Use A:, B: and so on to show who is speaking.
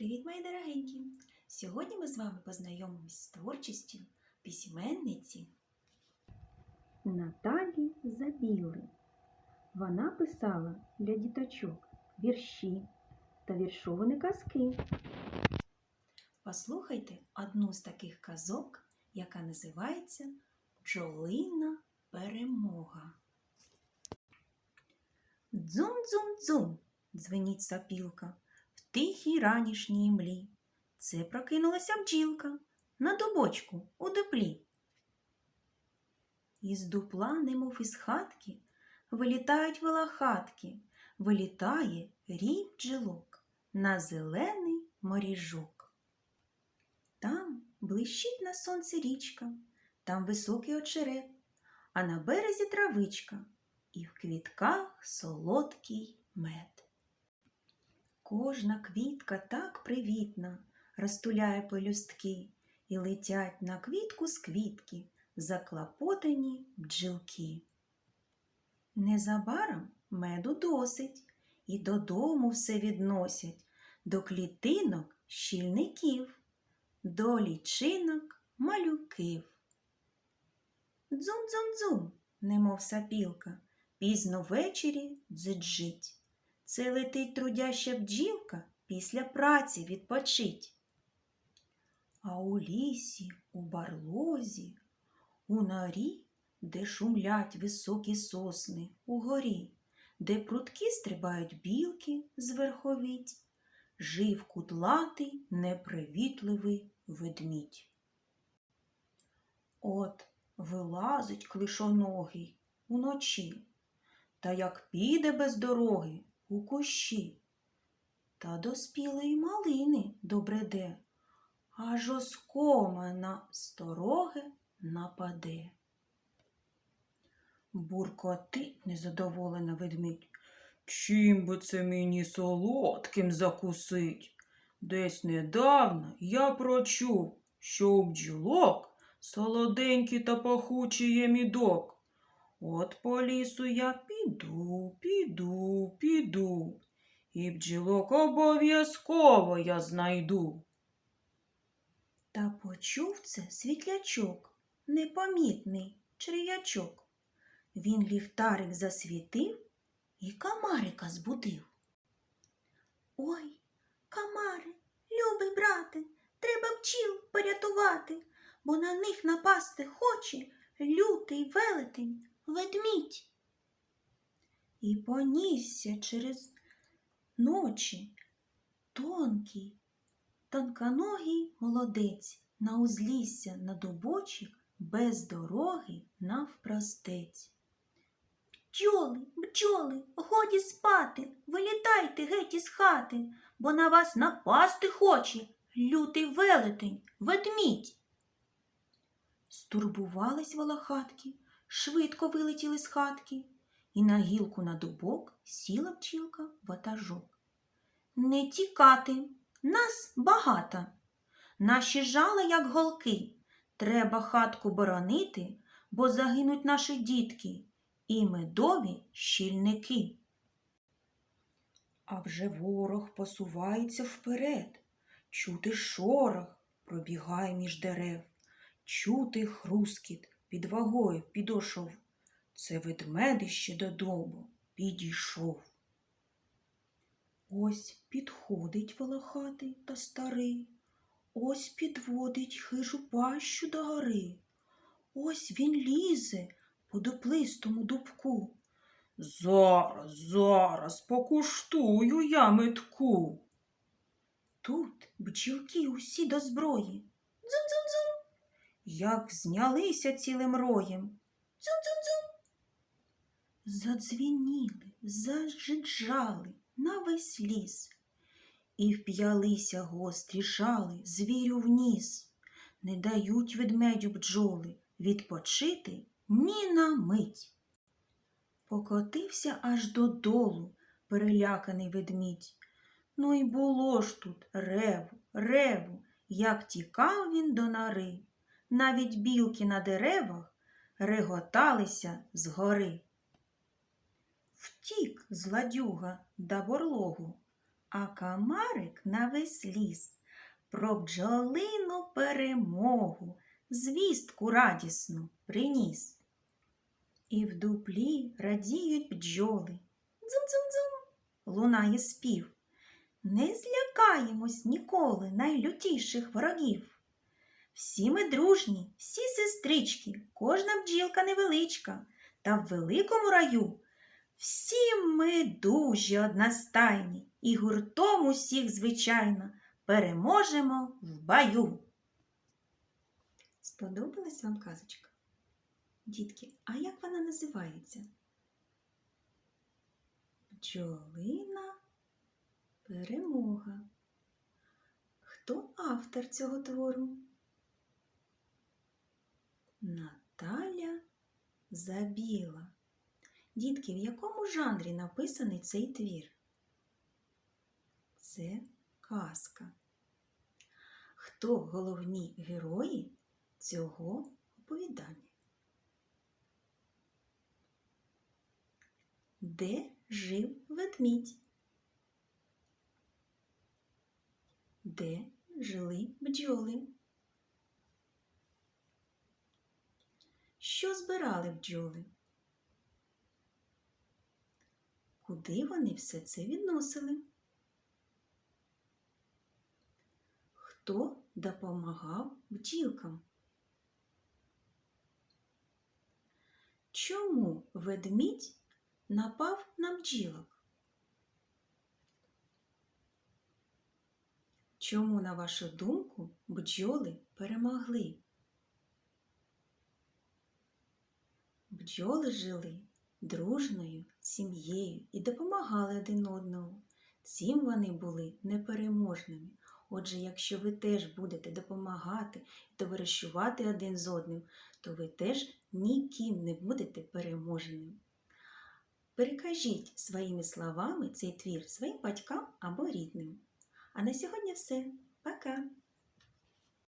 A: Привіт, мої дорогенькі! Сьогодні ми з вами познайомимось з творчістю письменниці.
B: Наталі Забіли. Вона писала для діточок вірші та віршовані казки.
A: Послухайте одну з таких казок, яка називається Бджолина перемога. Дзум-дзум-дзум, дзвенить сопілка в тихій ранішній млі. Це прокинулася бджілка на дубочку у дуплі. Із дупла, немов із хатки, вилітають волохатки, вилітає рій бджілок на зелений моріжок. Там блищить на сонці річка, там високий очерет, а на березі травичка і в квітках солодкий мед. Кожна квітка так привітна, розтуляє пелюстки, і летять на квітку з квітки заклопотані бджілки. Незабаром меду досить, і додому все відносять до клітинок щільників, до лічинок малюків. Дзум-дзум-дзум, немов сапілка, пізно ввечері дзиджить. Це летить трудяща бджілка після праці відпочить. А у лісі, у барлозі, у норі, де шумлять високі сосни, у горі, де прутки стрибають білки з верховіть, жив кудлатий, непривітливий ведмідь. От вилазить клишоногий уночі, та як піде без дороги у кущі, та до спілої малини добреде, аж оскома на стороги нападе. Буркотить незадоволена ведмідь. Чим би це мені солодким закусить? Десь недавно я прочув, що у бджілок солоденький та пахучий є мідок. От по лісу я піду, піду, піду, і бджілок обов'язково я знайду. Та почув це світлячок, непомітний черв'ячок. Він ліхтарик засвітив і камарика збудив. Ой, камари, любий брате, треба бджіл порятувати, бо на них напасти хоче лютий велетень ведмідь. І понісся через ночі тонкий, тонконогий молодець на узлісся на дубочик без дороги навпростець. Бджоли, бджоли, годі спати, вилітайте геть із хати, бо на вас напасти хоче лютий велетень, ведмідь. Стурбувались волохатки, швидко вилетіли з хатки, і на гілку на дубок сіла бджілка ватажок. Не тікати, нас багато. Наші жали, як голки. Треба хатку боронити, бо загинуть наші дітки і медові щільники. А вже ворог посувається вперед, чути шорох пробігає між дерев, чути хрускіт під вагою підошов. Це ведмедище додому підійшов. Ось підходить волохатий та старий, ось підводить хижу пащу до гори. Ось він лізе по дуплистому дубку. Зараз, зараз покуштую я метку. Тут бджілки усі до зброї. Дзум-дзум-дзум. Як знялися цілим роєм. Дзум-дзум-дзум. Задзвініли, зажиджали на весь ліс. І вп'ялися гострі жали звірю в ніс. Не дають ведмедю бджоли відпочити ні на мить. Покотився аж додолу переляканий ведмідь. Ну й було ж тут реву, реву, як тікав він до нори. Навіть білки на деревах реготалися згори. Втік зладюга да борлогу, а комарик на весь ліс про бджолину перемогу звістку радісну приніс. І в дуплі радіють бджоли. Дзум-дзум-дзум лунає спів. Не злякаємось ніколи найлютіших ворогів. Всі ми дружні, всі сестрички, кожна бджілка невеличка, та в великому раю всі ми дуже одностайні і гуртом усіх, звичайно, переможемо в баю. Сподобалась вам казочка? Дітки, а як вона називається? Бджолина перемога. Хто автор цього твору? Наталя Забіла. Дітки, в якому жанрі написаний цей твір? Це казка. Хто головні герої цього оповідання? Де жив ведмідь? Де жили бджоли? Що збирали бджоли? Куди вони все це відносили? Хто допомагав бджілкам? Чому ведмідь напав на бджілок? Чому, на вашу думку, бджоли перемогли? Бджоли жили дружною сім'єю і допомагали один одному. Цим вони були непереможними. Отже, якщо ви теж будете допомагати і товаришувати один з одним, то ви теж ніким не будете переможеним. Перекажіть своїми словами цей твір своїм батькам або рідним. А на сьогодні все. Пока!